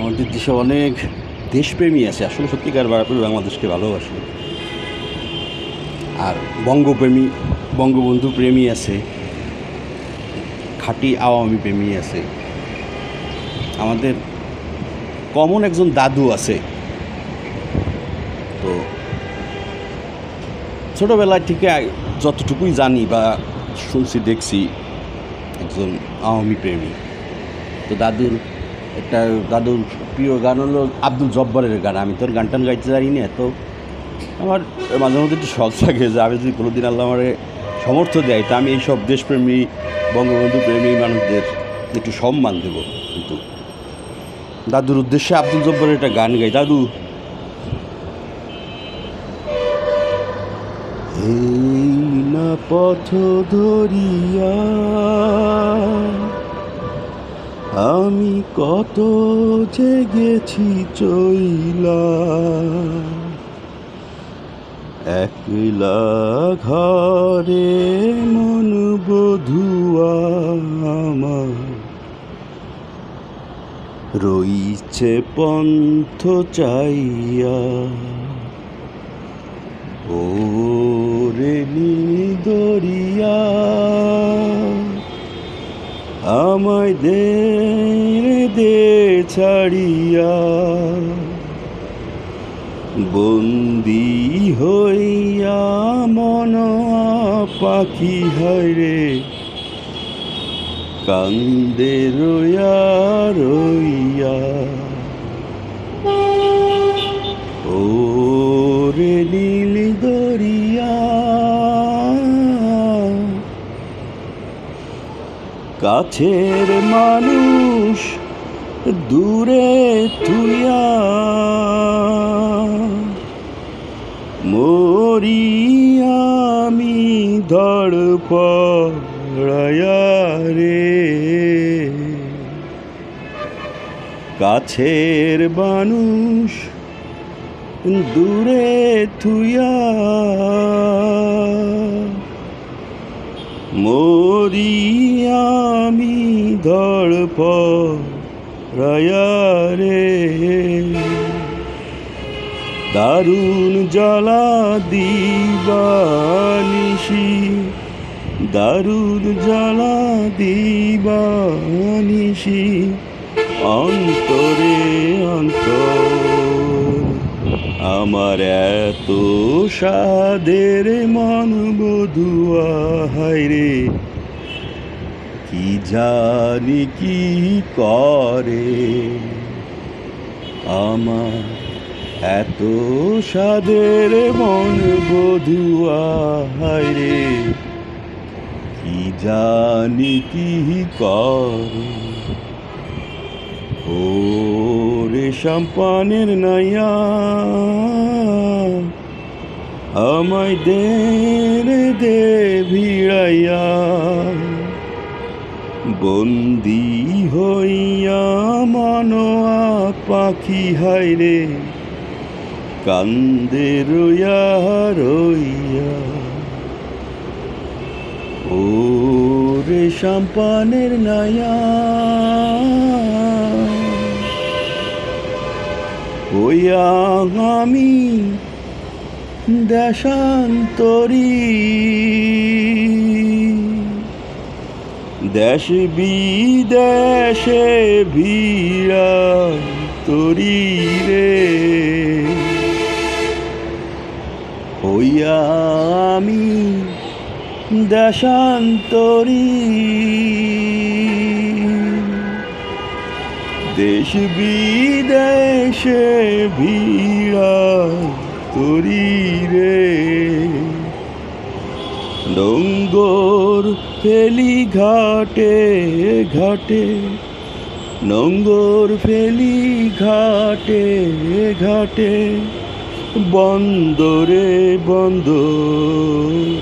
আমাদের দেশে অনেক দেশপ্রেমী আছে, আসলে সত্যিকার বারাপুর বাংলাদেশকে ভালোবাসে। আর বঙ্গপ্রেমী, বঙ্গবন্ধু প্রেমী আছে, খাঁটি আওয়ামী প্রেমী আছে। আমাদের কমন একজন দাদু আছে। তো ছোটোবেলায় থেকে যতটুকুই জানি বা শুনছি, দেখছি, একজন আওয়ামী প্রেমী। তো দাদুর একটা দাদুর প্রিয় গান হলো আব্দুল জব্বারের গান। আমি তোর গান টান গাইতে জানি না, তো আমার মাঝে মধ্যে একটু শখ থাকে যে আমি যদি কোনোদিন আল্লাহ আমার সমর্থ দেয়, তা আমি এইসব দেশপ্রেমী বঙ্গবন্ধু প্রেমী মানুষদের একটু সম্মান দেব কিন্তু। দাদুর উদ্দেশ্যে আব্দুল জব্বারের একটা গান গাই। দাদু। এই না পথ ধরিয়া আমি কত জেগেছি চইলা। একলা ঘরে মন বধুয়া রইছে পন্থ চাইয়া। ও রে দরিয়া আমায় দে দে ছাড়িয়া। বন্দি হইয়া মন পাখি হয় রে। কান্দে রইয়া রইয়া। কাছের মানুষ দূরে তুইয়া মরি আমি রে। কাছের মানুষ দূরে থুয়া মরি আমি ধড় পড়ায়া রে দারুণ জ্বালা দিবানিসি দারুণ জ্বালা দিবানিসি অন্তরে অন্তর আমার এত সাদের মন বধুয়া হায়রে কি জানি কি করে? আমার এত সাদের মন বধুয়া হায়রে কি জানি কি করে? ও রে সম্পানের নাইয়া আমায় দে দে ভিড়াইয়া। বন্দি হইয়া মনোয়া পাখি হাইরে কান্দে রইয়া রইয়া। ও রে সম্পানের নাইয়া হইয়া আমি দেশান্তরী। দেশ বিদেশে ভিড়া তরি রে। হইয়া আমি দেশান্তরী। দেশ বিদেশে ভিড়া তরি রে। নঙ্গর ফেলি ঘাটে ঘাটে, নঙ্গর ফেলি ঘাটে ঘাটে, বন্দরে বন্দর।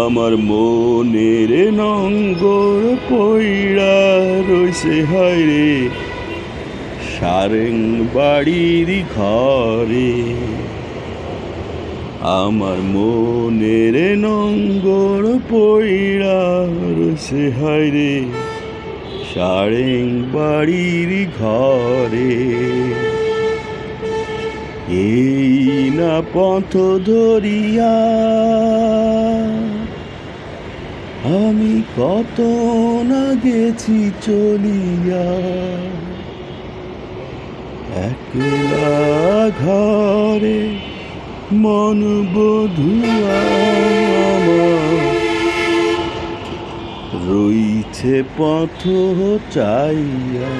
আমার মনের নঙ্গর পইড়া রইছে হয় রে সারেং বাড়ির ঘরে। আমার মনের নঙ্গর পইড়া রয়েছে হায়রে সারেং বাড়ির ঘরে। এই না পথ ধরিয়া আমি কত না গেছি চলিয়া। একলা ঘরে মন বধুয়া রইছে পথ চাইয়া